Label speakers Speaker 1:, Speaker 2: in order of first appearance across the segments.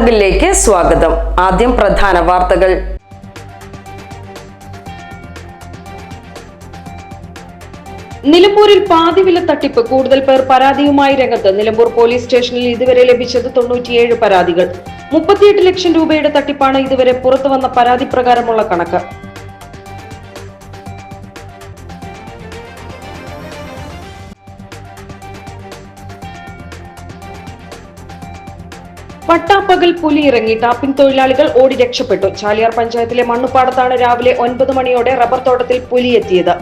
Speaker 1: വാർത്തകളിലേക്ക് സ്വാഗതം. ആദ്യം പ്രധാന വാർത്തകൾ. നിലമ്പൂരിൽ പാതിവില തട്ടിപ്പ്. കൂടുതൽ പേർ പരാതിയുമായി രംഗത്ത്. നിലമ്പൂർ പോലീസ് സ്റ്റേഷനിൽ ഇതുവരെ ലഭിച്ചത് തൊണ്ണൂറ്റിയേഴ് പരാതികൾ. മുപ്പത്തിയെട്ട് ലക്ഷം രൂപയുടെ തട്ടിപ്പാണ് ഇതുവരെ പുറത്തുവന്ന പരാതി പ്രകാരമുള്ള കണക്ക്. പട്ടാപ്പകൽ പുലി ഇറങ്ങി ടാപ്പിംഗ് തൊഴിലാളികൾ ഓടി രക്ഷപ്പെട്ടു. ചാലിയാർ പഞ്ചായത്തിലെ മണ്ണുപാടത്താണ് രാവിലെ ഒൻപത് മണിയോടെ റബ്ബർ തോട്ടത്തിൽ പുലി എത്തിയത്.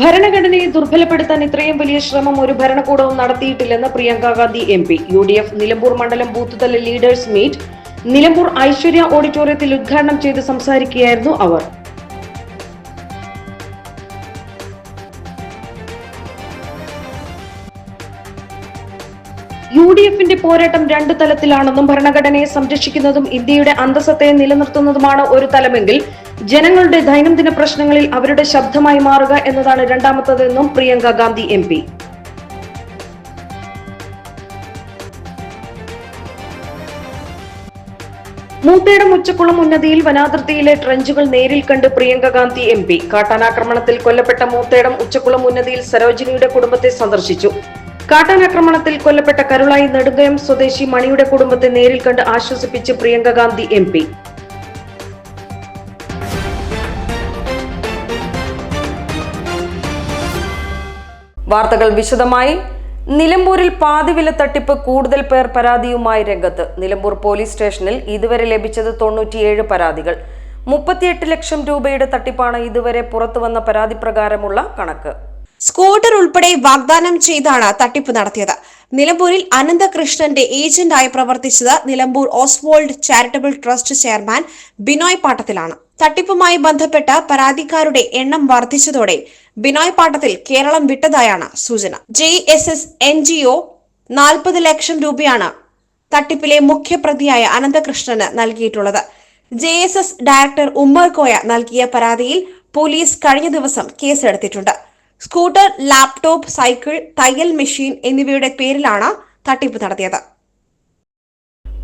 Speaker 1: ഭരണഘടനയെ ദുർബലപ്പെടുത്താൻ ഇത്രയും വലിയ ശ്രമം ഒരു ഭരണകൂടവും നടത്തിയിട്ടില്ലെന്ന് Priyanka Gandhi M P. U D F Nilambur മണ്ഡലം ബൂത്ത് തല ലീഡേഴ്സ് മീറ്റ് നിലമ്പൂർ ഐശ്വര്യ ഓഡിറ്റോറിയത്തിൽ ഉദ്ഘാടനം ചെയ്ത് സംസാരിക്കുകയായിരുന്നു അവർ. യു ഡി എഫിന്റെ പോരാട്ടം രണ്ട് തലത്തിലാണെന്നും ഭരണഘടനയെ സംരക്ഷിക്കുന്നതും ഇന്ത്യയുടെ അന്തസ്സത്തെ നിലനിർത്തുന്നതുമാണ് ഒരു തലമെങ്കിൽ ജനങ്ങളുടെ ദൈനംദിന പ്രശ്നങ്ങളിൽ അവരുടെ ശബ്ദമായി മാറുക എന്നതാണ് രണ്ടാമത്തതെന്നും പ്രിയങ്ക ഗാന്ധി എം പി. മൂത്തേടം ഉച്ചക്കുളം ഉന്നതിയിൽ വനാതിർത്തിയിലെ ട്രഞ്ചുകൾ നേരിൽ കണ്ട് പ്രിയങ്ക ഗാന്ധി എം പി. കാട്ടാനാക്രമണത്തിൽ കൊല്ലപ്പെട്ട മൂത്തേടം ഉച്ചക്കുളം ഉന്നതിയിൽ സരോജിനിയുടെ കുടുംബത്തെ സന്ദർശിച്ചു. കാട്ടാനാക്രമണത്തിൽ കൊല്ലപ്പെട്ട കരുളായി നെടുങ്കയം സ്വദേശി മണിയുടെ കുടുംബത്തെ നേരിൽ കണ്ട് ആശ്വസിപ്പിച്ച് പ്രിയങ്ക ഗാന്ധി എം പി. വാർത്തകൾ വിശദമായി. നിലമ്പൂരിൽ പാതിവില തട്ടിപ്പ് കൂടുതൽ പേർ പരാതിയുമായി രംഗത്ത്. നിലമ്പൂർ പോലീസ് സ്റ്റേഷനിൽ ഇതുവരെ ലഭിച്ചത് തൊണ്ണൂറ്റിയേഴ് പരാതികൾ. മുപ്പത്തിയെട്ട് ലക്ഷം രൂപയുടെ തട്ടിപ്പാണ് ഇതുവരെ പുറത്തുവന്ന പരാതി പ്രകാരമുള്ള കണക്ക്.
Speaker 2: സ്കൂട്ടർ ഉൾപ്പെടെ വാഗ്ദാനം ചെയ്താണ് തട്ടിപ്പ് നടത്തിയത്. നിലമ്പൂരിൽ അനന്തകൃഷ്ണന്റെ ഏജന്റായി പ്രവർത്തിച്ചത് Nilambur Oswald charitable trust chairman Binoy പാട്ടത്തിലാണ്. തട്ടിപ്പുമായി ബന്ധപ്പെട്ട പരാതിക്കാരുടെ എണ്ണം വർദ്ധിച്ചതോടെ ബിനോയ് പാട്ടത്തിൽ കേരളം വിട്ടതായാണ് സൂചന. J S S N G O നാൽപ്പത് ലക്ഷം രൂപയാണ് തട്ടിപ്പിലെ മുഖ്യപ്രതിയായ അനന്തകൃഷ്ണന് നൽകിയിട്ടുള്ളത്. J S S director Ummer Koya നൽകിയ പരാതിയിൽ പോലീസ് കഴിഞ്ഞ ദിവസം കേസെടുത്തിട്ടുണ്ട്. സ്കൂട്ടർ ലാപ്ടോപ്പ് സൈക്കിൾ തയ്യൽ മെഷീൻ എന്നിവയുടെ പേരിലാണ് തട്ടിപ്പ് നടത്തിയത്.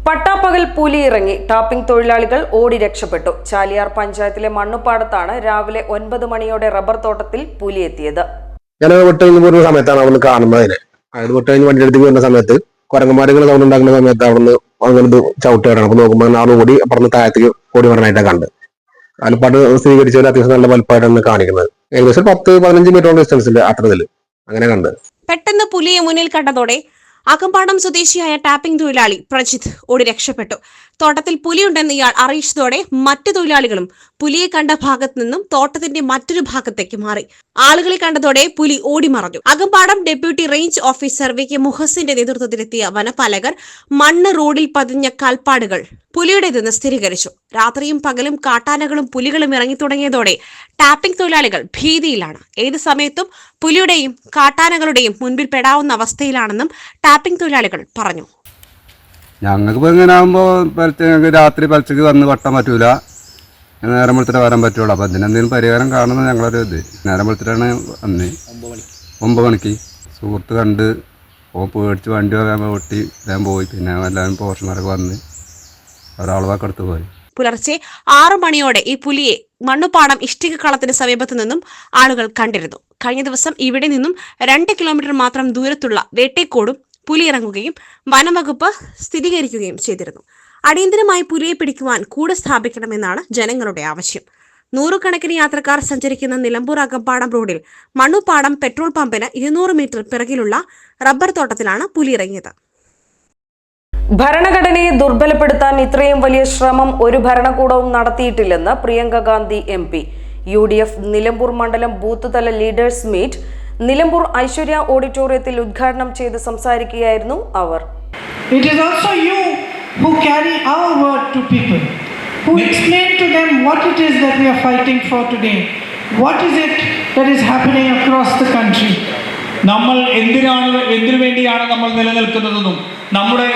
Speaker 1: പട്ടാപ്പകൽ പുലി ഇറങ്ങി. ടാപ്പിംഗ് തൊഴിലാളികൾ ഓടി രക്ഷപ്പെട്ടു. ചാലിയാർ പഞ്ചായത്തിലെ മണ്ണുപ്പാടത്താണ് രാവിലെ ഒൻപത് മണിയോടെ റബ്ബർ തോട്ടത്തിൽ പുലി എത്തിയത്.
Speaker 3: ഞാൻ വിട്ട് കഴിഞ്ഞ് സമയത്താണ് അവൾ കാണുന്നതിനെ അയാൾ വിട്ട് കഴിഞ്ഞ് വണ്ടി എടുത്ത് വരുന്ന സമയത്ത് കുരങ്ങന്മാരുകൾ സൗണ്ട് ഉണ്ടാക്കുന്ന സമയത്ത് അവിടുന്ന് അങ്ങനെ ചവിട്ട് വരണം. അപ്പൊ നോക്കുമ്പോൾ ആൾ ഓടി അപ്പുറത്ത് താഴത്തേക്ക് ഓടി വരണമായിട്ടാണ് കണ്ട് ആലപ്പാട് സ്ഥിരീകരിച്ചവർ അത്യാവശ്യം നല്ല വലുപ്പമായിട്ടാണ് കാണിക്കുന്നത്. ഏകദേശം പത്ത് പതിനഞ്ച് മീറ്റർ ഡിസ്റ്റൻസിൽ അട്ടത്തിൽ അങ്ങനെ കണ്ട്.
Speaker 2: പെട്ടെന്ന് പുലിയെ മുന്നിൽ കണ്ടതോടെ അകമ്പാടം സ്വദേശിയായ ടാപ്പിംഗ് തൊഴിലാളി പ്രജിത് ഓടി രക്ഷപ്പെട്ടു. തോട്ടത്തിൽ പുലിയുണ്ടെന്ന് ഇയാൾ അറിയിച്ചതോടെ മറ്റു തൊഴിലാളികളും പുലിയെ കണ്ട ഭാഗത്ത് നിന്നും തോട്ടത്തിന്റെ മറ്റൊരു ഭാഗത്തേക്ക് മാറി. ആളുകളെ കണ്ടതോടെ പുലി ഓടി മറഞ്ഞു. Akampadam deputy range officer V K മുഹസിന്റെ നേതൃത്വത്തിലെത്തിയ വനപാലകർ മണ്ണ് റോഡിൽ പതിഞ്ഞ കാൽപ്പാടുകൾ പുലിയുടേതെന്ന് സ്ഥിരീകരിച്ചു. രാത്രിയും പകലും കാട്ടാനകളും പുലികളും ഇറങ്ങി തുടങ്ങിയതോടെ ടാപ്പിംഗ് തൊഴിലാളികൾ ഭീതിയിലാണ്. ഏത് സമയത്തും പുലിയുടെയും കാട്ടാനകളുടെയും മുൻപിൽ പെടാവുന്ന അവസ്ഥയിലാണെന്നും ടാപ്പിംഗ് തൊഴിലാളികൾ പറഞ്ഞു.
Speaker 4: ഞങ്ങൾക്ക് ഇങ്ങനെ ആകുമ്പോൾ ഞങ്ങൾക്ക് രാത്രി പലച്ചക്ക് വന്ന് വട്ടാൻ പറ്റൂല. നേരം വെളുത്തിട്ട് വരാൻ പറ്റുള്ളൂ. അപ്പോൾ അതിനെന്തെങ്കിലും പരിഹാരം കാണുന്നത് ഞങ്ങളൊരു ഇത്. നേരം വെളുത്തിട്ടാണ് വന്ന്. ഒമ്പത് മണിക്ക്. സുഹൃത്ത് കണ്ട് ഓ പേടിച്ച് വണ്ടി വരാൻ ഓട്ടി. ഞാൻ പോയി. പിന്നെ എല്ലാവരും പോഷന്മാരൊക്കെ വന്ന്. ഒരാളുവാക്കെടുത്ത് പോയി.
Speaker 2: പുലർച്ചെ ആറു മണിയോടെ ഈ പുലിയെ മണ്ണുപാടം ഇഷ്ടിക കളത്തിന് സമീപത്തു നിന്നും ആളുകൾ കണ്ടിരുന്നു. കഴിഞ്ഞ ദിവസം ഇവിടെ നിന്നും രണ്ട് കിലോമീറ്റർ മാത്രം ദൂരത്തുള്ള വേട്ടേക്കോടും പുലി ഇറങ്ങുകയും വനംവകുപ്പ് സ്ഥിരീകരിക്കുകയും ചെയ്തിരുന്നു. അടിയന്തരമായി പുലിയെ പിടിക്കുവാൻ കൂട് സ്ഥാപിക്കണമെന്നാണ് ജനങ്ങളുടെ ആവശ്യം. നൂറുകണക്കിന് യാത്രക്കാർ സഞ്ചരിക്കുന്ന നിലമ്പൂർ അകമ്പാടം റോഡിൽ മണ്ണുപാടം പെട്രോൾ പമ്പിന് ഇരുന്നൂറ് മീറ്റർ പിറകിലുള്ള റബ്ബർ തോട്ടത്തിലാണ് പുലി ഇറങ്ങിയത്.
Speaker 1: ഭരണഘടനയെ ദുർബലപ്പെടുത്താൻ ഇത്രയും വലിയ ശ്രമം ഒരു ഭരണകൂടവും നടത്തിയിട്ടില്ലെന്ന് Priyanka Gandhi M P. U D F Nilambur മണ്ഡലം ബൂത്ത് തല ലീഡേഴ്സ് മീറ്റ് നിലമ്പൂർ ഐശ്വര്യ ഓഡിറ്റോറിയത്തിൽ ഉദ്ഘാടനം ചെയ്ത് സംസാരിക്കുകയായിരുന്നു അവർ.
Speaker 5: It is also you who carry our word to people, who explain to them what it is that we are fighting for today, what is it that is happening across the country.
Speaker 6: നമ്മൾ എന്തിനാണ് എന്തിനു വേണ്ടിയാണ് നമ്മൾ നിലനിൽക്കുന്നതെന്നും നമ്മുടെ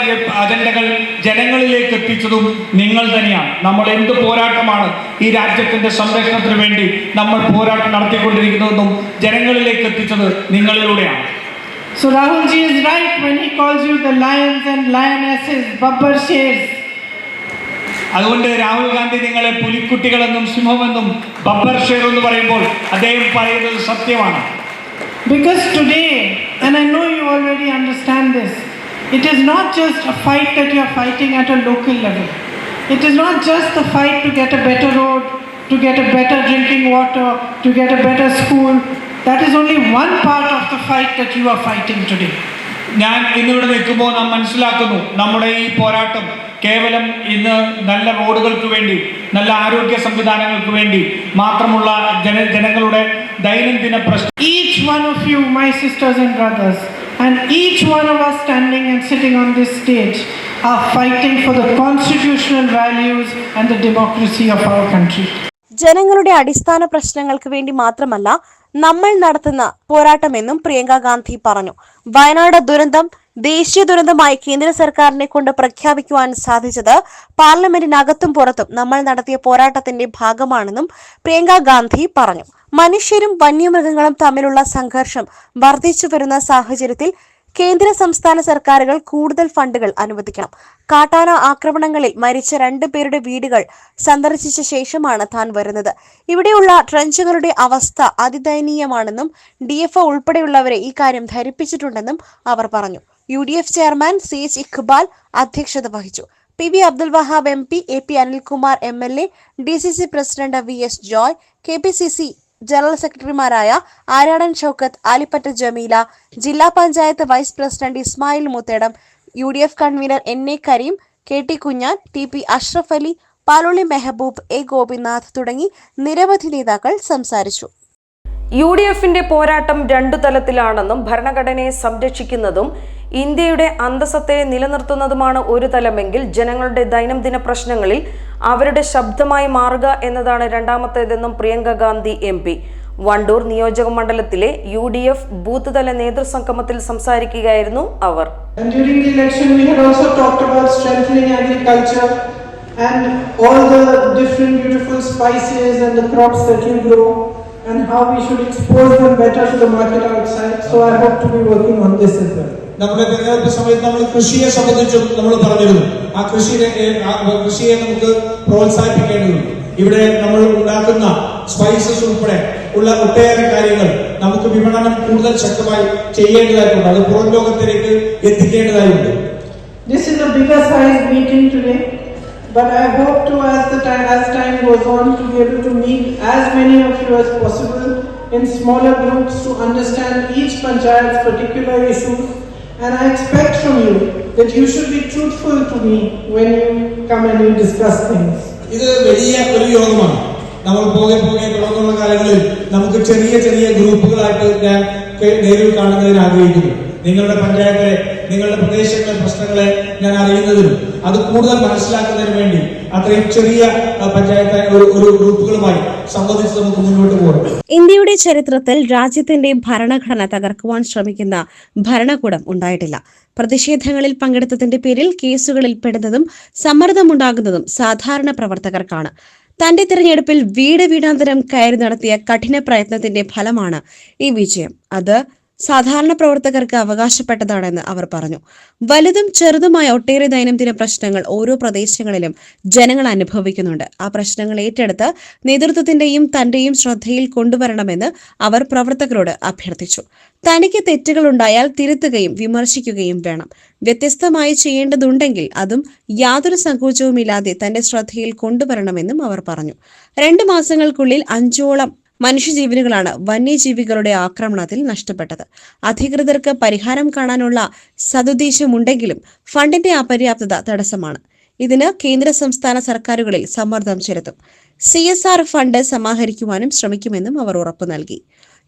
Speaker 6: അജണ്ടകൾ ജനങ്ങളിലേക്ക് എത്തിച്ചതും നിങ്ങൾ തന്നെയാണ്. നമ്മൾ എന്ത് പോരാട്ടമാണ് ഈ രാജ്യത്തിന്റെ സംരക്ഷണത്തിന് വേണ്ടി നമ്മൾ പോരാട്ടം നടത്തിക്കൊണ്ടിരിക്കുന്നതെന്നും ജനങ്ങളിലേക്ക് എത്തിച്ചത് നിങ്ങളിലൂടെയാണ്.
Speaker 5: So Rahul ji is right when he calls you the lions and lionesses, Babbar shares.
Speaker 6: അതുകൊണ്ട് രാഹുൽ ഗാന്ധി നിങ്ങളെ പുലിക്കുട്ടികളെന്നും സിംഹമെന്നും ബബ്ബർ ഷേർ എന്ന് പറയുമ്പോൾ അദ്ദേഹം പറയുന്നത് സത്യമാണ്.
Speaker 5: Because today, and I know you already understand this, it is not just a fight that you are fighting at a local level. It is not just a fight to get a better road, to get a better drinking water, to get a better school. That is only one part of the fight that you are fighting today.
Speaker 6: ഞാൻ ഇന്നിവിടെ നിൽക്കുമ്പോൾ നാം മനസ്സിലാക്കുന്നു നമ്മുടെ ഈ പോരാട്ടം കേവലം ഇന്ന് നല്ല റോഡുകൾക്ക് വേണ്ടി നല്ല ആരോഗ്യ സംവിധാനങ്ങൾക്ക് വേണ്ടി മാത്രമുള്ള ജന ജനങ്ങളുടെ ദൈനംദിന പ്രശ്നം.
Speaker 2: ജനങ്ങളുടെ അടിസ്ഥാന പ്രശ്നങ്ങൾക്ക് വേണ്ടി മാത്രമല്ല നമ്മൾ നടത്തുന്ന പോരാട്ടമെന്നും പ്രിയങ്ക ഗാന്ധി പറഞ്ഞു. വയനാട് ദുരന്തം ദേശീയ ദുരന്തമായി കേന്ദ്ര സർക്കാരിനെ കൊണ്ട് പ്രഖ്യാപിക്കുവാൻ സാധിച്ചത് പാർലമെന്റിനകത്തും പുറത്തും നമ്മൾ നടത്തിയ പോരാട്ടത്തിന്റെ ഭാഗമാണെന്നും പ്രിയങ്ക ഗാന്ധി പറഞ്ഞു. മനുഷ്യരും വന്യമൃഗങ്ങളും തമ്മിലുള്ള സംഘർഷം വർദ്ധിച്ചു വരുന്ന സാഹചര്യത്തിൽ കേന്ദ്ര സംസ്ഥാന സർക്കാരുകൾ കൂടുതൽ ഫണ്ടുകൾ അനുവദിക്കണം. കാട്ടാന ആക്രമണങ്ങളിൽ മരിച്ച രണ്ടു പേരുടെ വീടുകൾ സന്ദർശിച്ച ശേഷമാണ് താൻ വരുന്നത്. ഇവിടെയുള്ള ട്രഞ്ചുകളുടെ അവസ്ഥ അതിദയനീയമാണെന്നും ഡി ഉൾപ്പെടെയുള്ളവരെ ഈ കാര്യം ധരിപ്പിച്ചിട്ടുണ്ടെന്നും അവർ പറഞ്ഞു. U D F chairman C H Iqbal അധ്യക്ഷത വഹിച്ചു. P V Abdul Wahab M P A P Anilkumar M L A D C C president V S Joy K P C C general സെക്രട്ടറിമാരായ ആരാടൻ ഷൗക്കത്ത് ആലിപ്പറ്റ ജമീല ജില്ലാ panchayat vice president Ismail Moothedam U D F convenor N A Kareem K T Kunjan T P Ashraf Ali Paloli Mehboob A Gopinath തുടങ്ങി നിരവധി നേതാക്കൾ സംസാരിച്ചു.
Speaker 1: U D എഫിന്റെ പോരാട്ടം രണ്ടു തലത്തിലാണെന്നും ഭരണഘടനയെ സംരക്ഷിക്കുന്നതും ഇന്ത്യയുടെ അന്തസ്സത്തെ നിലനിർത്തുന്നതുമാണ് ഒരു തലമെങ്കിൽ ജനങ്ങളുടെ ദൈനംദിന പ്രശ്നങ്ങളിൽ അവരുടെ ശബ്ദമായി മാറുക എന്നതാണ് രണ്ടാമത്തേതെന്നും പ്രിയങ്ക ഗാന്ധി എം പി വണ്ടൂർ നിയോജക മണ്ഡലത്തിലെ യു ഡി എഫ് ബൂത്ത് തല നേതൃസംഗമത്തിൽ സംസാരിക്കുകയായിരുന്നു അവർ
Speaker 5: and all the different beautiful spices and the crops that you grow and how we should expose them better to the market outside. So I hope to be working on this as well.
Speaker 7: നമ്മുടെ തെരഞ്ഞെടുപ്പ് സമയത്ത് നമ്മൾ കൃഷിയെ സംബന്ധിച്ചും നമ്മൾ പറഞ്ഞിരുന്നു. ആ കൃഷിയെ കൃഷിയെ നമുക്ക് പ്രോത്സാഹിപ്പിക്കേണ്ടതുണ്ട് ഇവിടെ നമ്മൾ ഉണ്ടാക്കുന്ന സ്പൈസസ് ഉൾപ്പെടെ ഉള്ള ഒട്ടേറെ കാര്യങ്ങൾ നമുക്ക് വിപണനം കൂടുതൽ ശക്തമായി ചെയ്യേണ്ടതായിട്ടുണ്ട്. അത് പുറം ലോകത്തിലേക്ക് എത്തിക്കേണ്ടതായിട്ടുണ്ട്.
Speaker 5: This is a biggest size meeting today, but I hope to, as the time as time goes on, to be able to meet as many of you as possible in smaller groups to understand each panchayat's particular issues. And I expect from you that you should be truthful to me when you come and you discuss things.
Speaker 7: ഇത് വലിയ ഒരു യോഗമാണ്. നമ്മൾ പോകെ പോകെ തുടർന്നുള്ള കാലങ്ങളിൽ നമുക്ക് ചെറിയ ചെറിയ ഗ്രൂപ്പുകളായിട്ട് ഞാൻ നേരിൽ കാണുന്നതിന് ആഗ്രഹിക്കുന്നു. നിങ്ങളുടെ പഞ്ചായത്തിലെ നിങ്ങളുടെ പ്രദേശങ്ങളിലെ പ്രശ്നങ്ങളെ ഞാൻ അറിയുന്നതിനും അത് കൂടുതൽ മനസ്സിലാക്കുന്നതിന് വേണ്ടി അത്രയും ചെറിയ പഞ്ചായത്ത് ഒരു ഒരു ഗ്രൂപ്പുകളുമായി സംബന്ധിച്ച് നമുക്ക് മുന്നോട്ട് പോകണം
Speaker 2: ഇന്ത്യയുടെ ചരിത്രത്തിൽ രാജ്യത്തിന്റെ ഭരണഘടന തകർക്കുവാൻ ശ്രമിക്കുന്ന ഭരണകൂടം ഉണ്ടായിട്ടില്ല. പ്രതിഷേധങ്ങളിൽ പങ്കെടുത്തതിന്റെ പേരിൽ കേസുകളിൽ പെടുന്നതും സമ്മർദ്ദമുണ്ടാകുന്നതും സാധാരണ പ്രവർത്തകർക്കാണ്. തന്റെ തിരഞ്ഞെടുപ്പിൽ വീട് വീടാന്തരം കയറി നടത്തിയ കഠിന പ്രയത്നത്തിന്റെ ഫലമാണ് ഈ വിജയം. അത് സാധാരണ പ്രവർത്തകർക്ക് അവകാശപ്പെട്ടതാണെന്ന് അവർ പറഞ്ഞു. വലുതും ചെറുതുമായ ഒട്ടേറെ ദൈനംദിന പ്രശ്നങ്ങൾ ഓരോ പ്രദേശങ്ങളിലും ജനങ്ങൾ അനുഭവിക്കുന്നുണ്ട്. ആ പ്രശ്നങ്ങൾ ഏറ്റെടുത്ത് നേതൃത്വത്തിന്റെയും തന്റെയും ശ്രദ്ധയിൽ കൊണ്ടുവരണമെന്ന് അവർ പ്രവർത്തകരോട് അഭ്യർത്ഥിച്ചു. തനിക്ക് തെറ്റുകൾ ഉണ്ടായാൽ തിരുത്തുകയും വിമർശിക്കുകയും വേണം. വ്യത്യസ്തമായി ചെയ്യേണ്ടതുണ്ടെങ്കിൽ അതും യാതൊരു സങ്കോചവുമില്ലാതെ തന്റെ ശ്രദ്ധയിൽ കൊണ്ടുവരണമെന്നും അവർ പറഞ്ഞു. രണ്ടു മാസങ്ങൾക്കുള്ളിൽ അഞ്ചോളം മനുഷ്യജീവനുകളാണ് വന്യജീവികളുടെ ആക്രമണത്തിൽ നഷ്ടപ്പെട്ടത്. അധികൃതർക്ക് പരിഹാരം കാണാനുള്ള സതുദ്ദേശമുണ്ടെങ്കിലും ഫണ്ടിന്റെ അപര്യാപ്തത തടസ്സമാണ്. ഇതിന് കേന്ദ്ര സംസ്ഥാന സർക്കാരുകളിൽ സമ്മർദ്ദം ചെലുത്തും. സി ഫണ്ട് സമാഹരിക്കുവാനും ശ്രമിക്കുമെന്നും അവർ ഉറപ്പു നൽകി.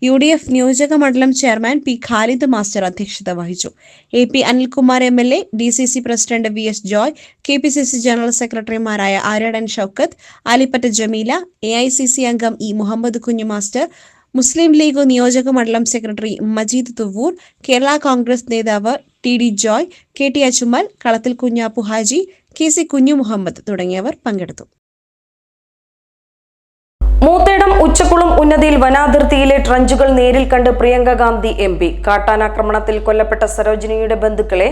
Speaker 2: യു ഡി എഫ് നിയോജക മണ്ഡലം ചെയർമാൻ പി ഖാലിദ് മാസ്റ്റർ അധ്യക്ഷത വഹിച്ചു. A P Anilkumar M L A D C C president V S Joy K P C C general സെക്രട്ടറിമാരായ Aryadan Shoukath Alippatta Jameela A I C C അംഗം E Muhammad കുഞ്ഞു master Muslim League നിയോജക മണ്ഡലം secretary Majeed Thuvvur Kerala Congress നേതാവ് T D Joy K T Achumal Kalathil Kunjappu Haji K C കുഞ്ഞു മുഹമ്മദ് തുടങ്ങിയവർ പങ്കെടുത്തു.
Speaker 1: മൂത്തേടം ഉച്ചക്കുളം ഉന്നതിയിൽ വനാതിർത്തിയിലെ ട്രഞ്ചുകൾ നേരിൽ കണ്ട് പ്രിയങ്ക ഗാന്ധി എം പി. കാട്ടാനാക്രമണത്തിൽ കൊല്ലപ്പെട്ട സരോജിനിയുടെ ബന്ധുക്കളെ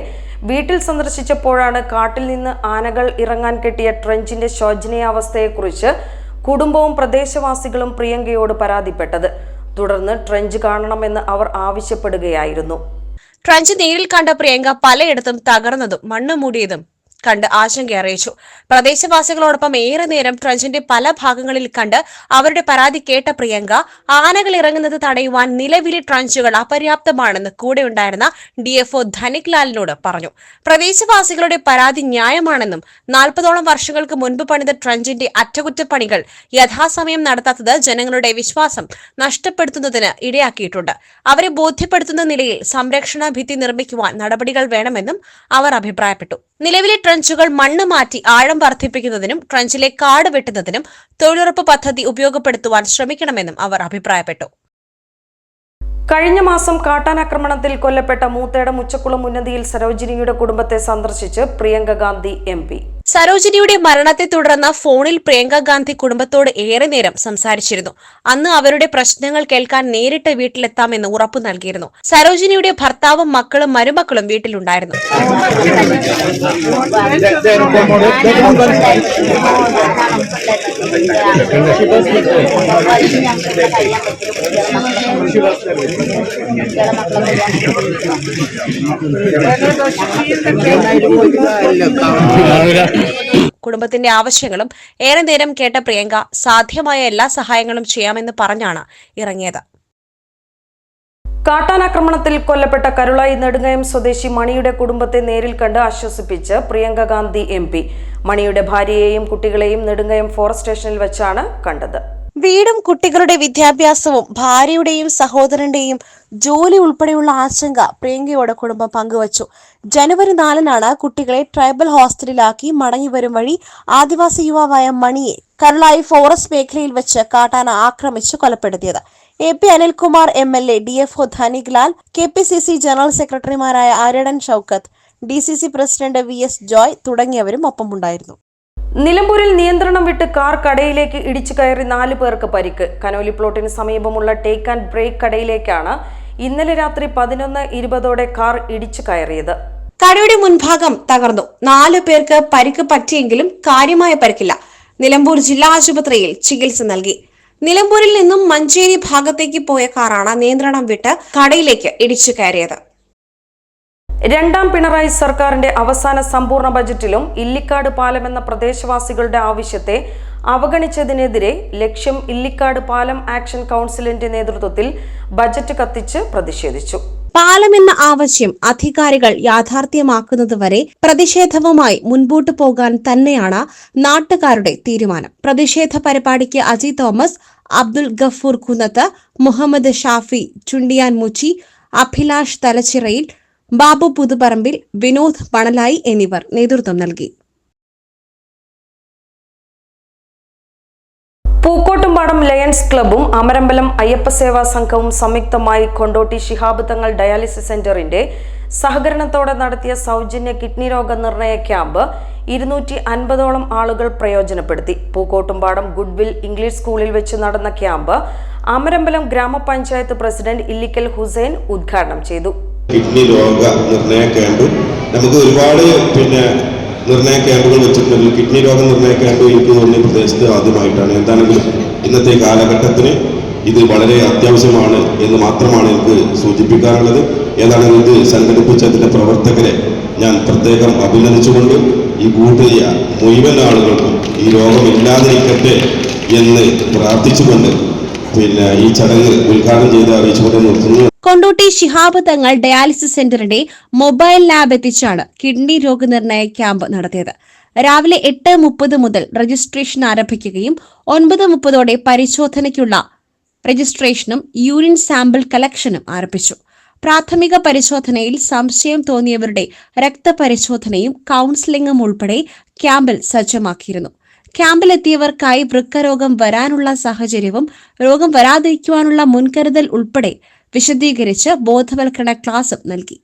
Speaker 1: വീട്ടിൽ സന്ദർശിച്ചപ്പോഴാണ് കാട്ടിൽ നിന്ന് ആനകൾ ഇറങ്ങാൻ കെട്ടിയ ട്രഞ്ചിന്റെ ശോചനീയാവസ്ഥയെക്കുറിച്ച് കുടുംബവും പ്രദേശവാസികളും പ്രിയങ്കയോട് പരാതിപ്പെട്ടത്. തുടർന്ന് ട്രഞ്ച് കാണണമെന്ന് അവർ ആവശ്യപ്പെടുകയായിരുന്നു.
Speaker 2: ട്രഞ്ച് നേരിൽ കണ്ട പ്രിയങ്ക പലയിടത്തും തകർന്നതും മണ്ണ് മൂടിയതും കണ്ട് ആശങ്ക അറിയിച്ചു. പ്രദേശവാസികളോടൊപ്പം ഏറെ നേരം ട്രഞ്ചിന്റെ പല ഭാഗങ്ങളിൽ കണ്ട് അവരുടെ പരാതി കേട്ട പ്രിയങ്ക ആനകൾ ഇറങ്ങുന്നത് തടയുവാൻ നിലവിലെ ട്രഞ്ചുകൾ അപര്യാപ്തമാണെന്ന് കൂടെ ഉണ്ടായിരുന്ന ഡിഎഫ്ഒ ധനിക് ലാലിനോട് പറഞ്ഞു. പ്രദേശവാസികളുടെ പരാതി ന്യായമാണെന്നും നാൽപ്പതോളം വർഷങ്ങൾക്ക് മുൻപ് പണിത ട്രഞ്ചിന്റെ അറ്റകുറ്റപ്പണികൾ യഥാസമയം നടത്താത്തത് ജനങ്ങളുടെ വിശ്വാസം നഷ്ടപ്പെടുത്തുന്നതിന് ഇടയാക്കിയിട്ടുണ്ട്. അവരെ ബോധ്യപ്പെടുത്തുന്ന നിലയിൽ സംരക്ഷണ ഭിത്തി നിർമ്മിക്കുവാൻ നടപടികൾ വേണമെന്നും അവർ അഭിപ്രായപ്പെട്ടു. നിലവിലെ ട്രഞ്ചുകൾ മണ്ണ് മാറ്റി ആഴം വർദ്ധിപ്പിക്കുന്നതിനും ട്രഞ്ചിലെ കാട് വെട്ടുന്നതിനും തൊഴിലുറപ്പ് പദ്ധതി ഉപയോഗപ്പെടുത്തുവാൻ ശ്രമിക്കണമെന്നും അവർ അഭിപ്രായപ്പെട്ടു.
Speaker 1: കഴിഞ്ഞ മാസം കാട്ടാനാക്രമണത്തിൽ കൊല്ലപ്പെട്ട മൂത്തേടം ഉച്ചക്കുളം ഉന്നതിയിൽ സരോജിനിയുടെ കുടുംബത്തെ സന്ദർശിച്ച് പ്രിയങ്ക ഗാന്ധി എം
Speaker 2: സരോജിനിയുടെ മരണത്തെ തുടർന്ന് ഫോണിൽ പ്രിയങ്ക ഗാന്ധി കുടുംബത്തോട് ഏറെ നേരം സംസാരിച്ചിരുന്നു. അന്ന് അവരുടെ പ്രശ്നങ്ങൾ കേൾക്കാൻ നേരിട്ട് വീട്ടിലെത്താമെന്ന് ഉറപ്പു നൽകിയിരുന്നു. സരോജിനിയുടെ ഭർത്താവും മക്കളും മരുമക്കളും വീട്ടിലുണ്ടായിരുന്നു. കുടുംബത്തിന്റെ ആവശ്യങ്ങളും ഏറെ നേരം കേട്ട പ്രിയങ്ക സാധ്യമായ എല്ലാ സഹായങ്ങളും ചെയ്യാമെന്ന് പറഞ്ഞാണ് ഇറങ്ങിയത്.
Speaker 1: കാട്ടാനാക്രമണത്തിൽ കൊല്ലപ്പെട്ട കരുളായി നെടുങ്ങയം സ്വദേശി മണിയുടെ കുടുംബത്തെ നേരിൽ കണ്ട് ആശ്വസിപ്പിച്ച് പ്രിയങ്ക ഗാന്ധി എം പി. മണിയുടെ ഭാര്യയെയും കുട്ടികളെയും നെടുങ്ങയം ഫോറസ്റ്റ് സ്റ്റേഷനിൽ വെച്ചാണ് കണ്ടത്.
Speaker 2: വീടും കുട്ടികളുടെ വിദ്യാഭ്യാസവും ഭാര്യയുടെയും സഹോദരന്റെയും ജോലി ഉൾപ്പെടെയുള്ള ആശങ്ക പ്രിയങ്കയോട് കുടുംബം പങ്കുവച്ചു. ജനുവരി നാലിനാണ് കുട്ടികളെ ട്രൈബൽ ഹോസ്റ്റലിലാക്കി മടങ്ങി വരും വഴി ആദിവാസി യുവാവായ മണിയെ കരുളായി ഫോറസ്റ്റ് മേഖലയിൽ വെച്ച് കാട്ടാന ആക്രമിച്ച് കൊലപ്പെടുത്തിയത്. A P Anilkumar M L A D F O Dhaniglal K P C C general സെക്രട്ടറിമാരായ Aryadan Shoukath D C C president V S Joy തുടങ്ങിയവരും ഒപ്പമുണ്ടായിരുന്നു.
Speaker 1: നിലമ്പൂരിൽ നിയന്ത്രണം വിട്ട് കാർ കടയിലേക്ക് ഇടിച്ചു കയറി നാല് പേർക്ക് പരിക്ക്. കനോലി പ്ലോട്ടിന് സമീപമുള്ള ടേക്ക് ആൻഡ് ബ്രേക്ക് കടയിലേക്കാണ് ഇന്നലെ രാത്രി പതിനൊന്ന് ഇരുപതോടെ കാർ ഇടിച്ചു കയറിയത്.
Speaker 2: കടയുടെ മുൻഭാഗം തകർന്നു. നാലു പേർക്ക് പരിക്ക് പറ്റിയെങ്കിലും കാര്യമായ പരിക്കില്ല. നിലമ്പൂർ ജില്ലാ ആശുപത്രിയിൽ ചികിത്സ നൽകി. നിലമ്പൂരിൽ നിന്നും മഞ്ചേരി ഭാഗത്തേക്ക് പോയ കാറാണ് നിയന്ത്രണം വിട്ട് കടയിലേക്ക് ഇടിച്ചു കയറിയത്.
Speaker 1: രണ്ടാം പിണറായി സർക്കാരിന്റെ അവസാന സമ്പൂർണ ബജറ്റിലും ഇല്ലിക്കാട് പാലം എന്ന പ്രദേശവാസികളുടെ ആവശ്യത്തെ അവഗണിച്ചതിനെതിരെ ലക്ഷ്യം ഇല്ലിക്കാട് പാലം ആക്ഷൻ കൗൺസിലിന്റെ നേതൃത്വത്തിൽ ബജറ്റ് കത്തിച്ച് പ്രതിഷേധിച്ചു.
Speaker 2: പാലം എന്ന ആവശ്യം അധികാരികൾ യാഥാർത്ഥ്യമാക്കുന്നതുവരെ പ്രതിഷേധവുമായി മുൻപോട്ടു പോകാൻ തന്നെയാണ് നാട്ടുകാരുടെ തീരുമാനം. പ്രതിഷേധ പരിപാടിക്ക് അജി തോമസ് അബ്ദുൽ ഗഫൂർ കുന്നത്ത് മുഹമ്മദ് ഷാഫി ചുണ്ടിയാൻ മുച്ചി അഭിലാഷ് തലച്ചിറയിൽ ബാബു പുതുപറമ്പിൽ വിനോദ് പണലായി എന്നിവർ നേതൃത്വം നൽകി.
Speaker 1: പൂക്കോട്ടുംപാടം ലയൺസ് ക്ലബും അമരമ്പലം അയ്യപ്പ സേവാ സംഘവും സംയുക്തമായി കൊണ്ടോട്ടി ശിഹാബ് തങ്ങൾ ഡയാലിസിസ് സെന്ററിന്റെ സഹകരണത്തോടെ നടത്തിയ സൗജന്യ കിഡ്നി രോഗ നിർണയ ക്യാമ്പ് ഇരുന്നൂറ്റി അൻപതോളം ആളുകൾ പ്രയോജനപ്പെടുത്തി. പൂക്കോട്ടുംപാടം ഗുഡ്വിൽ ഇംഗ്ലീഷ് സ്കൂളിൽ വെച്ച് നടന്ന ക്യാമ്പ് അമരമ്പലം ഗ്രാമപഞ്ചായത്ത് പ്രസിഡന്റ് ഇല്ലിക്കൽ ഹുസൈൻ ഉദ്ഘാടനം ചെയ്തു.
Speaker 8: കിഡ്നി രോഗ നിർണയ ക്യാമ്പ്. നമുക്ക് ഒരുപാട് പിന്നെ നിർണയ ക്യാമ്പുകൾ വെച്ചിട്ടുണ്ട് കിഡ്നി രോഗം നിർണയ ക്യാമ്പ് എനിക്ക് തോന്നിയ പ്രദേശത്ത് ആദ്യമായിട്ടാണ്. എന്താണെങ്കിലും ഇന്നത്തെ കാലഘട്ടത്തിന് ഇത് വളരെ അത്യാവശ്യമാണ് എന്ന് മാത്രമാണ് എനിക്ക് സൂചിപ്പിക്കാറുള്ളത് ഏതാണെങ്കിലും ഇത് സംഘടിപ്പിച്ചതിന്റെ പ്രവർത്തകരെ ഞാൻ പ്രത്യേകം അഭിനന്ദിച്ചുകൊണ്ട് ഈ കൂട്ടിയ മുഴുവൻ ആളുകൾക്കും ഈ രോഗം ഇല്ലാതിരിക്കട്ടെ എന്ന് പ്രാർത്ഥിച്ചുകൊണ്ട് പിന്നെ ഈ ചടങ്ങ് ഉദ്ഘാടനം ചെയ്ത് അറിയിച്ചുകൊണ്ട് നിർത്തുന്നു.
Speaker 2: കൊണ്ടോട്ടി ശിഹാബ് തങ്ങൾ ഡയാലിസിസ് സെന്ററിന്റെ മൊബൈൽ ലാബ് എത്തിച്ചാണ് കിഡ്നി രോഗനിർണയ ക്യാമ്പ് നടത്തിയത്. രാവിലെ എട്ട് മുപ്പത് മുതൽ രജിസ്ട്രേഷൻ ആരംഭിക്കുകയും ഒൻപത് മുപ്പതോടെ പരിശോധനയ്ക്കുള്ള രജിസ്ട്രേഷനും യൂറിൻ സാമ്പിൾ കളക്ഷനും ആരംഭിച്ചു. പ്രാഥമിക പരിശോധനയിൽ സംശയം തോന്നിയവരുടെ രക്തപരിശോധനയും കൗൺസിലിംഗും ഉൾപ്പെടെ ക്യാമ്പിൽ സജ്ജമാക്കിയിരുന്നു. ക്യാമ്പിലെത്തിയവർക്കായി വൃക്കരോഗം വരാനുള്ള സാഹചര്യവും രോഗം വരാതിരിക്കുവാനുള്ള മുൻകരുതൽ ഉൾപ്പെടെ വിശദീകരിച്ച് ബോധവൽക്കരണ ക്ലാസും നൽകി.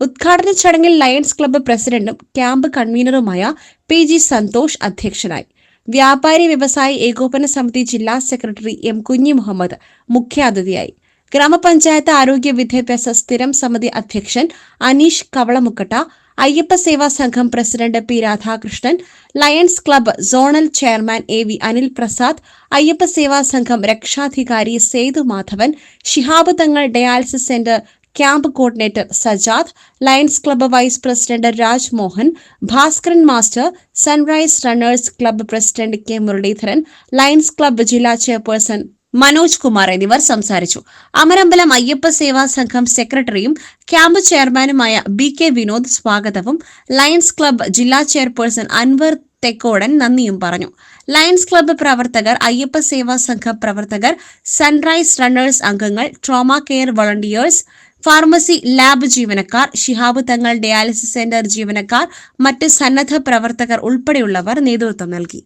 Speaker 2: ഉദ്ഘാടന ചടങ്ങിൽ ലയൺസ് ക്ലബ്ബ് പ്രസിഡന്റും ക്യാമ്പ് കൺവീനറുമായ പി ജി സന്തോഷ് അധ്യക്ഷനായി. വ്യാപാരി വ്യവസായി ഏകോപന സമിതി ജില്ലാ സെക്രട്ടറി എം കുഞ്ഞി മുഹമ്മദ് മുഖ്യാതിഥിയായി. ഗ്രാമപഞ്ചായത്ത് ആരോഗ്യ വിദ്യാഭ്യാസ സ്ഥിരം സമിതി അധ്യക്ഷൻ Aneesh Kavalamukkatta Ayyappa Seva Sangham president P Radhakrishnan Lions club zonal chairman A V Anil Prasad Ayyappa Seva Sangham രക്ഷാധികാരി Sethu Madhavan Shihab Thangal dialysis centre camp coordinator Sajad Lions club vice president Raj Mohan Bhaskaran master Sunrise Runners club president K Muraleedharan Lions club ജില്ലാ chairperson Manoj Kumar എന്നിവർ സംസാരിച്ചു. അമരമ്പലം അയ്യപ്പ സേവാ സംഘം സെക്രട്ടറിയും camp ചെയർമാനുമായ B K Vinod സ്വാഗതവും lions club ജില്ലാ chairperson Anwar Thekkodan നന്ദിയും പറഞ്ഞു. ലയൺസ് ക്ലബ്ബ് പ്രവർത്തകർ അയ്യപ്പ സേവാ സംഘ പ്രവർത്തകർ സൺറൈസ് റണ്ണേഴ്സ് അംഗങ്ങൾ trauma care volunteers pharmacy lab ജീവനക്കാർ ശിഹാബ് തങ്ങൾ ഡയാലിസിസ് സെന്റർ ജീവനക്കാർ മറ്റ് സന്നദ്ധ പ്രവർത്തകർ ഉൾപ്പെടെയുള്ളവർ നേതൃത്വം നൽകി.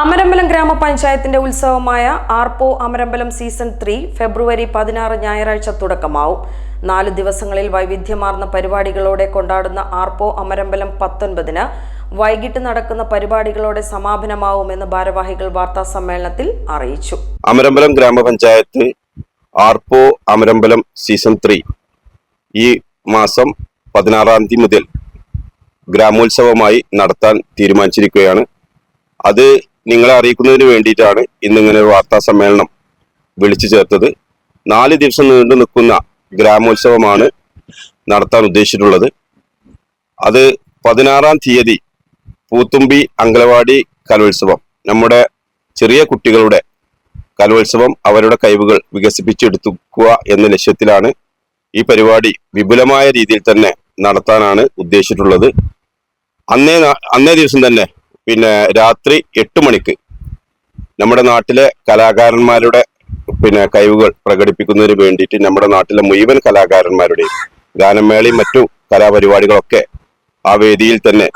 Speaker 1: അമരമ്പലം ഗ്രാമപഞ്ചായത്തിന്റെ ഉത്സവമായ ആർപോ അമരമ്പലം സീസൺ ത്രീ ഫെബ്രുവരി പതിനാറ് ഞായറാഴ്ച തുടക്കമാവും. നാല് ദിവസങ്ങളിൽ വൈവിധ്യമാർന്ന പരിപാടികളോടെ കൊണ്ടാടുന്ന ആർപോ അമരമ്പലം പത്തൊൻപതിന് വൈകിട്ട് നടക്കുന്ന പരിപാടികളോടെ സമാപനമാവുമെന്ന് ഭാരവാഹികൾ വാർത്താ സമ്മേളനത്തിൽ അറിയിച്ചു.
Speaker 8: അമരമ്പലം ഗ്രാമപഞ്ചായത്ത് ആർപോ അമരമ്പലം സീസൺ ത്രീ ഈ മാസം പതിനാറാം തീയതി മുതൽ ഗ്രാമോത്സവമായി നടത്താൻ തീരുമാനിച്ചിരിക്കുകയാണ്. അത് നിങ്ങളെ അറിയിക്കുന്നതിന് വേണ്ടിയിട്ടാണ് ഇന്നിങ്ങനെ ഒരു വാർത്താ സമ്മേളനം വിളിച്ചു ചേർത്തത്. നാല് ദിവസം നീണ്ടു നിൽക്കുന്ന ഗ്രാമോത്സവമാണ് നടത്താൻ ഉദ്ദേശിച്ചിട്ടുള്ളത്. അത് പതിനാറാം തീയതി പൂത്തുമ്പി അങ്കലവാടി കലോത്സവം നമ്മുടെ ചെറിയ കുട്ടികളുടെ കലോത്സവം അവരുടെ കഴിവുകൾ വികസിപ്പിച്ചെടുക്കുക എന്ന ലക്ഷ്യത്തിലാണ് ഈ പരിപാടി വിപുലമായ രീതിയിൽ തന്നെ നടത്താനാണ് ഉദ്ദേശിച്ചിട്ടുള്ളത്. അന്നേ അന്നേ ദിവസം തന്നെ പിന്നെ രാത്രി എട്ട് മണിക്ക് നമ്മുടെ നാട്ടിലെ കലാകാരന്മാരുടെ പിന്നെ കഴിവുകൾ പ്രകടിപ്പിക്കുന്നതിന് വേണ്ടിയിട്ട് നമ്മുടെ നാട്ടിലെ മുഴുവൻ കലാകാരന്മാരുടെയും ഗാനമേളയും മറ്റു കലാപരിപാടികളൊക്കെ ആ വേദിയിൽ തന്നെ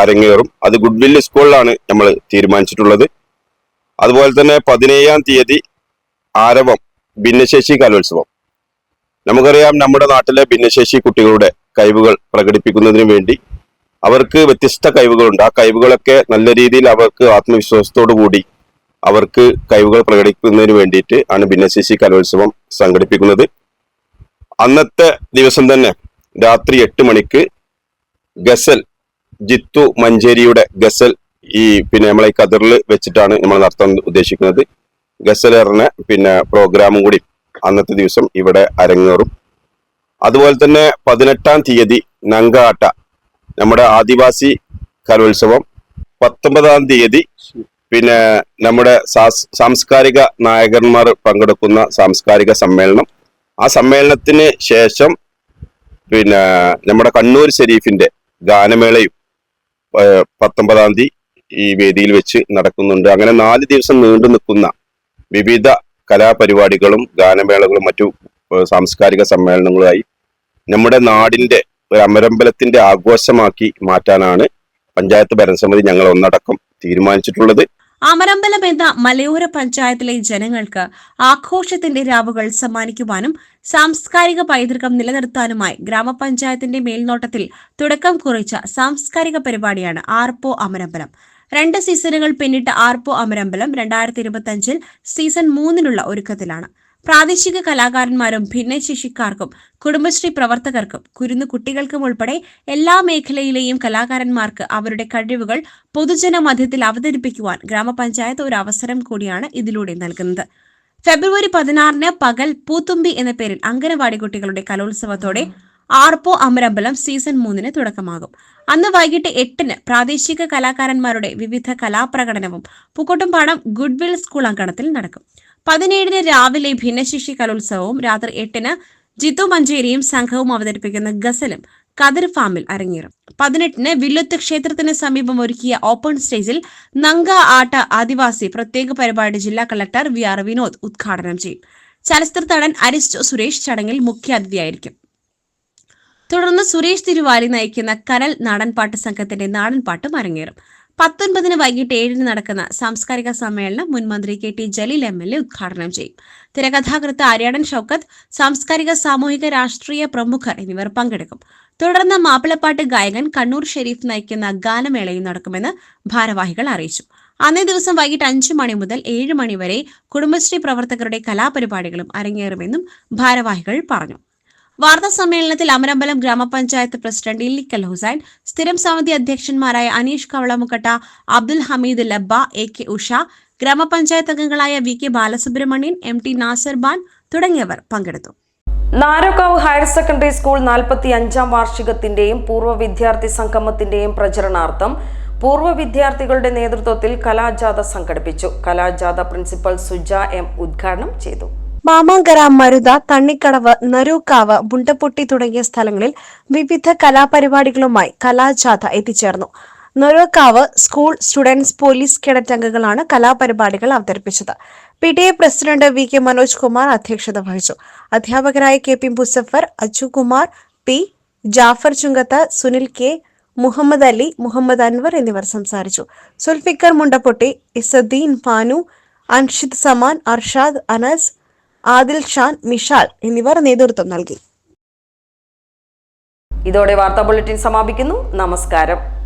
Speaker 8: അരങ്ങേറും. അത് ഗുഡ്വില്ല് സ്കൂളിലാണ് നമ്മൾ തീരുമാനിച്ചിട്ടുള്ളത്. അതുപോലെ തന്നെ പതിനേഴാം തീയതി ആരവം ഭിന്നശേഷി കലോത്സവം. നമുക്കറിയാം നമ്മുടെ നാട്ടിലെ ഭിന്നശേഷി കുട്ടികളുടെ കഴിവുകൾ പ്രകടിപ്പിക്കുന്നതിന് വേണ്ടി അവർക്ക് വ്യത്യസ്ത കഴിവുകളുണ്ട്. ആ കഴിവുകളൊക്കെ നല്ല രീതിയിൽ അവർക്ക് ആത്മവിശ്വാസത്തോടു കൂടി അവർക്ക് കഴിവുകൾ പ്രകടിപ്പിക്കുന്നതിന് വേണ്ടിയിട്ട് ആണ് ഭിന്നശേഷി കലോത്സവം സംഘടിപ്പിക്കുന്നത്. അന്നത്തെ ദിവസം തന്നെ രാത്രി എട്ട് മണിക്ക് ഗസൽ ജിത്തു മഞ്ചേരിയുടെ ഗസൽ ഈ പിന്നെ നമ്മളെ കതിറിൽ വെച്ചിട്ടാണ് നമ്മൾ നടത്താൻ ഉദ്ദേശിക്കുന്നത്. ഗസലേറിന് പിന്നെ പ്രോഗ്രാമും കൂടി അന്നത്തെ ദിവസം ഇവിടെ അരങ്ങേറും. അതുപോലെ തന്നെ പതിനെട്ടാം തീയതി നങ്കാട്ട നമ്മുടെ ആദിവാസി കലോത്സവം പത്തൊമ്പതാം തീയതി. പിന്നെ നമ്മുടെ സാംസ്കാരിക നായകന്മാർ പങ്കെടുക്കുന്ന സാംസ്കാരിക സമ്മേളനം. ആ സമ്മേളനത്തിന് ശേഷം പിന്നെ നമ്മുടെ കണ്ണൂർ ഷെരീഫിന്റെ ഗാനമേളയും പത്തൊമ്പതാം തീയതി ഈ വേദിയിൽ വെച്ച് നടക്കുന്നുണ്ട്. അങ്ങനെ നാല് ദിവസം നീണ്ടു നിൽക്കുന്ന വിവിധ കലാപരിപാടികളും ഗാനമേളകളും മറ്റു സാംസ്കാരിക സമ്മേളനങ്ങളുമായി നമ്മുടെ നാടിന്റെ ഒരു അമരമ്പലത്തിന്റെ ആഘോഷമാക്കി മാറ്റാനാണ് പഞ്ചായത്ത് ഭരണസമിതി ഞങ്ങൾ ഒന്നടക്കം തീരുമാനിച്ചിട്ടുള്ളത്.
Speaker 2: അമരമ്പലം എന്ന മലയോര പഞ്ചായത്തിലെ ജനങ്ങൾക്ക് ആഘോഷത്തിന്റെ രാവുകൾ സമ്മാനിക്കുവാനും സാംസ്കാരിക പൈതൃകം നിലനിർത്താനുമായി ഗ്രാമപഞ്ചായത്തിന്റെ മേൽനോട്ടത്തിൽ തുടക്കം കുറിച്ച സാംസ്കാരിക പരിപാടിയാണ് ആർപ്പോ അമരമ്പലം. രണ്ട് സീസണുകൾ പിന്നിട്ട ആർപ്പോ അമരമ്പലം രണ്ടായിരത്തി ഇരുപത്തി സീസൺ മൂന്നിനുള്ള ഒരുക്കത്തിലാണ്. പ്രാദേശിക കലാകാരന്മാരും ഭിന്നശേഷിക്കാർക്കും കുടുംബശ്രീ പ്രവർത്തകർക്കും കുരുന്നു കുട്ടികൾക്കും ഉൾപ്പെടെ എല്ലാ മേഖലയിലെയും കലാകാരന്മാർക്ക് അവരുടെ കഴിവുകൾ പൊതുജന മധ്യത്തിൽ അവതരിപ്പിക്കുവാൻ ഗ്രാമപഞ്ചായത്ത് ഒരു അവസരം കൂടിയാണ് ഇതിലൂടെ നൽകുന്നത്. ഫെബ്രുവരി പതിനാറിന് പകൽ പൂത്തുമ്പി എന്ന പേരിൽ അംഗനവാടി കുട്ടികളുടെ കലോത്സവത്തോടെ ആർപ്പോ അമരമ്പലം സീസൺ മൂന്നിന് തുടക്കമാകും. അന്ന് വൈകിട്ട് എട്ടിന് പ്രാദേശിക കലാകാരന്മാരുടെ വിവിധ കലാപ്രകടനവും പൂക്കോട്ടുംപാടം ഗുഡ്വിൽ സ്കൂൾ അങ്കണത്തിൽ നടക്കും. പതിനേഴിന് രാവിലെ ഭിന്നശേഷി കലോത്സവവും രാത്രി എട്ടിന് ജിത്തു മഞ്ചേരിയും സംഘവും അവതരിപ്പിക്കുന്ന ഗസലും കതിർ ഫാമിൽ അരങ്ങേറും. പതിനെട്ടിന് വില്ലുത്ത് ക്ഷേത്രത്തിന് സമീപം ഒരുക്കിയ ഓപ്പൺ സ്റ്റേജിൽ നങ്ക ആട്ട ആദിവാസി പ്രത്യേക പരിപാടി ജില്ലാ കളക്ടർ വി ആർ വിനോദ് ഉദ്ഘാടനം ചെയ്യും. ചലച്ചിത്ര തടൻ അരിസ്റ്റോ സുരേഷ് ചടങ്ങിൽ മുഖ്യാതിഥിയായിരിക്കും. തുടർന്ന് സുരേഷ് തിരുവാലി നയിക്കുന്ന കനൽ നാടൻപാട്ട് സംഘത്തിന്റെ നാടൻപാട്ടും അരങ്ങേറും. പത്തൊൻപതിന് വൈകിട്ട് ഏഴിന് നടക്കുന്ന സാംസ്കാരിക സമ്മേളനം മുൻ മന്ത്രി K T Jaleel M L A ഉദ്ഘാടനം ചെയ്യും. തിരക്കഥാകൃത്ത് ആര്യാടൻ ഷൌക്കത്ത് സാംസ്കാരിക സാമൂഹിക രാഷ്ട്രീയ പ്രമുഖർ എന്നിവർ പങ്കെടുക്കും. തുടർന്ന് മാപ്പിളപ്പാട്ട് ഗായകൻ കണ്ണൂർ ഷെരീഫ് നയിക്കുന്ന ഗാനമേളയും നടക്കുമെന്ന് ഭാരവാഹികൾ അറിയിച്ചു. അന്നേ ദിവസം വൈകിട്ട് അഞ്ചു മണി മുതൽ ഏഴ് മണി വരെ കുടുംബശ്രീ പ്രവർത്തകരുടെ കലാപരിപാടികളും അരങ്ങേറുമെന്നും ഭാരവാഹികൾ പറഞ്ഞു. വാർത്താ സമ്മേളനത്തിൽ അമരമ്പലം ഗ്രാമപഞ്ചായത്ത് പ്രസിഡന്റ് ഇല്ലിക്കൽ ഹുസൈൻ സ്ഥിരം സമിതി അധ്യക്ഷന്മാരായ അനീഷ് കവളമുക്കട്ട അബ്ദുൽ ഹമീദ് ലബ്ബ എ കെ ഉഷ ഗ്രാമപഞ്ചായത്ത് അംഗങ്ങളായ V K Balasubramanian M T Nasar Ban തുടങ്ങിയവർ പങ്കെടുത്തു.
Speaker 1: നാരോക്കാവ് ഹയർ സെക്കൻഡറി സ്കൂൾ നാൽപ്പത്തി അഞ്ചാം വാർഷികത്തിന്റെയും പൂർവ വിദ്യാർത്ഥി സംഗമത്തിന്റെയും പ്രചരണാർത്ഥം പൂർവ വിദ്യാർത്ഥികളുടെ നേതൃത്വത്തിൽ കലാജാഥ സംഘടിപ്പിച്ചു. കലാജാഥ പ്രിൻസിപ്പൽ സുജ എം ഉദ്ഘാടനം ചെയ്തു.
Speaker 2: മാമാങ്കര മരുത തണ്ണിക്കടവ് നരൂക്കാവ് മുണ്ടപ്പൊട്ടി തുടങ്ങിയ സ്ഥലങ്ങളിൽ വിവിധ കലാപരിപാടികളുമായി കലാജാഥ എത്തിച്ചേർന്നു. Norukkavu school students police cadet അംഗങ്ങളാണ് കലാപരിപാടികൾ അവതരിപ്പിച്ചത്. P T A president V K Manoj Kumar അധ്യക്ഷത വഹിച്ചു. അധ്യാപകരായ K P Muzaffar Achukumar P Jafar Chungath Sunil K Muhammad Ali Muhammad Anwar എന്നിവർ സംസാരിച്ചു. സുൽഫിക്കർ മുണ്ടപ്പൊട്ടി ഇസദ്ദീൻ ഫാനു അൻഷിദ് സമാൻ അർഷാദ് അനസ് ആദിൽ ഷാൻ മിഷാൽ എന്നിവർ നേതൃത്വം നൽകി.
Speaker 1: ഇതോടെ വാർത്താ ബുള്ളറ്റിൻ സമാപിക്കുന്നു. നമസ്കാരം.